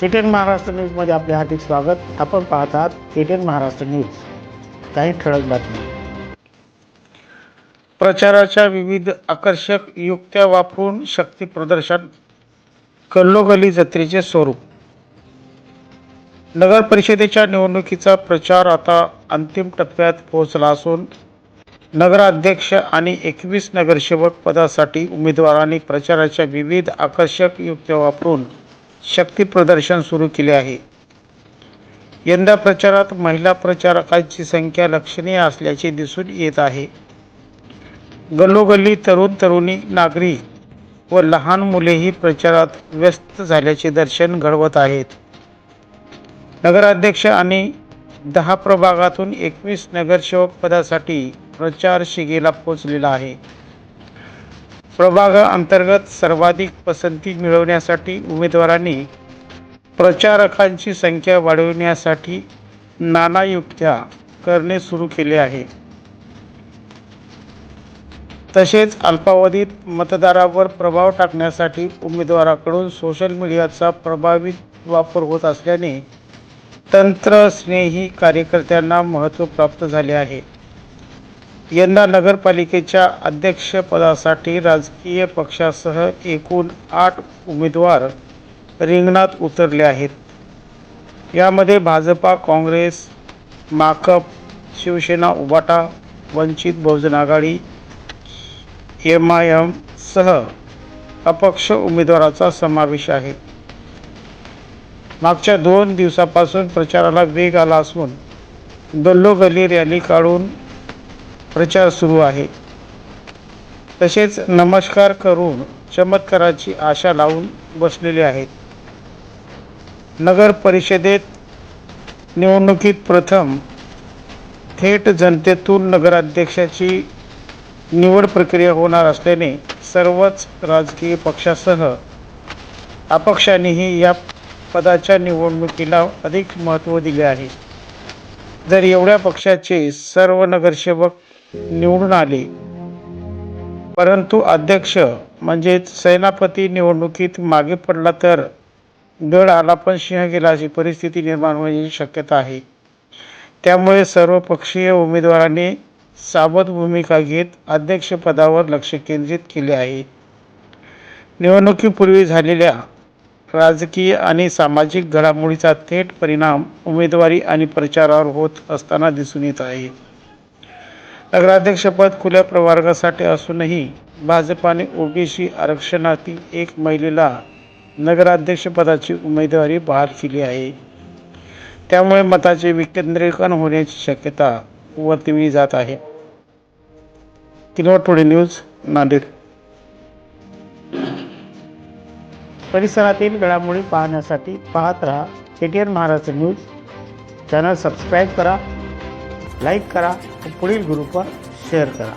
KTN Maharashtra न्यूजमध्ये आपले हार्दिक स्वागत. आपण पाहत आहात केटीएन महाराष्ट्र न्यूज. काही ठळक बातमी प्रचाराच्या विविध आकर्षक युक्त्या वापरून शक्ती प्रदर्शन कल्लोगली जत्रेचे स्वरूप. नगर परिषदेच्या निवडणुकीचा प्रचार आता अंतिम टप्प्यात पोहोचला असून नगराध्यक्ष आणि एकवीस नगरसेवक पदासाठी उमेदवारांनी प्रचाराच्या विविध आकर्षक युक्त्या वापरून शक्तीप्रदर्शन सुरू केले आहे. यंदा प्रचारात महिला प्रचारकांची संख्या लक्षणीय असल्याचे दिसून येत आहे. गल्लोगल्ली तरुण तरुणी नागरिक व लहान मुलेही प्रचारात व्यस्त झाल्याचे दर्शन घडवत आहेत. नगराध्यक्ष आणि दहा प्रभागातून एकवीस नगरसेवक पदासाठी प्रचार शिगेला पोचलेला आहे. प्रभाग अंतर्गत सर्वाधिक पसंती मिळवण्यासाठी उमेदवारांनी प्रचारकांची संख्या वाढविण्यासाठी नाना युक्त्या करणे सुरू केले आहे. तसेच अल्पावधीत मतदारावर प्रभाव टाकण्यासाठी उमेदवाराकडून सोशल मीडियाचा प्रभावित वापर होत असल्याने तंत्रस्नेही कार्यकर्त्यांना महत्त्व प्राप्त झाले आहे. यंदा नगरपालिकेच्या अध्यक्षपदासाठी राजकीय पक्षासह एकूण आठ उमेदवार रिंगणात उतरले आहेत. यामध्ये भाजपा काँग्रेस माकप शिवसेना उबाटा वंचित बहुजन आघाडी एम आय एमसह अपक्ष उमेदवाराचा समावेश आहे. मागच्या दोन दिवसापासून प्रचाराला वेग आला असून गल्लोगल्ली रॅली काढून प्रचार सुरू आहे. तसेच नमस्कार करून चमत्काराची आशा लावून बसलेले आहेत. नगर परिषदेत निवडणुकीत प्रथम थेट जनतेतून नगराध्यक्षाची निवड प्रक्रिया होणार असल्याने सर्वच राजकीय पक्षासह अपक्षांनीही या पदाच्या निवडणुकीला अधिक महत्त्व दिले आहे. जर एवढ्या पक्षाचे सर्व नगरसेवक निवडून आले. परंतु अध्यक्ष म्हणजेच सेनापती निवडणुकीत मागे पडला तर गड आला पण सिंह गेला अशी परिस्थिती निर्माण होण्याची शक्यता आहे. त्यामुळे सर्वपक्षीय उमेदवारांनी सावध भूमिका घेत अध्यक्षपदावर लक्ष केंद्रित केले आहे. निवडणुकीपूर्वी झालेल्या राजकीय आणि सामाजिक घडामोडीचा थेट परिणाम उमेदवारी आणि प्रचारावर होत असताना दिसून येत आहे. नगराध्यक्षपद खुल्या प्रवर्गासाठी असूनही भाजपाने ओबीसी आरक्षणातील एक महिलेला नगराध्यक्षपदाची उमेदवारी बहाल केली आहे. त्यामुळे मताचे विकेंद्रीकरण होण्याची शक्यता वर्तविली जात आहे. Kinwat today news Nanded. परिसरातील घडामोडी पाहण्यासाठी पाहत रहा. K T N Maharashtra news. Channel subscribe करा. लाईक करा व पुढील ग्रुपवर शेअर करा.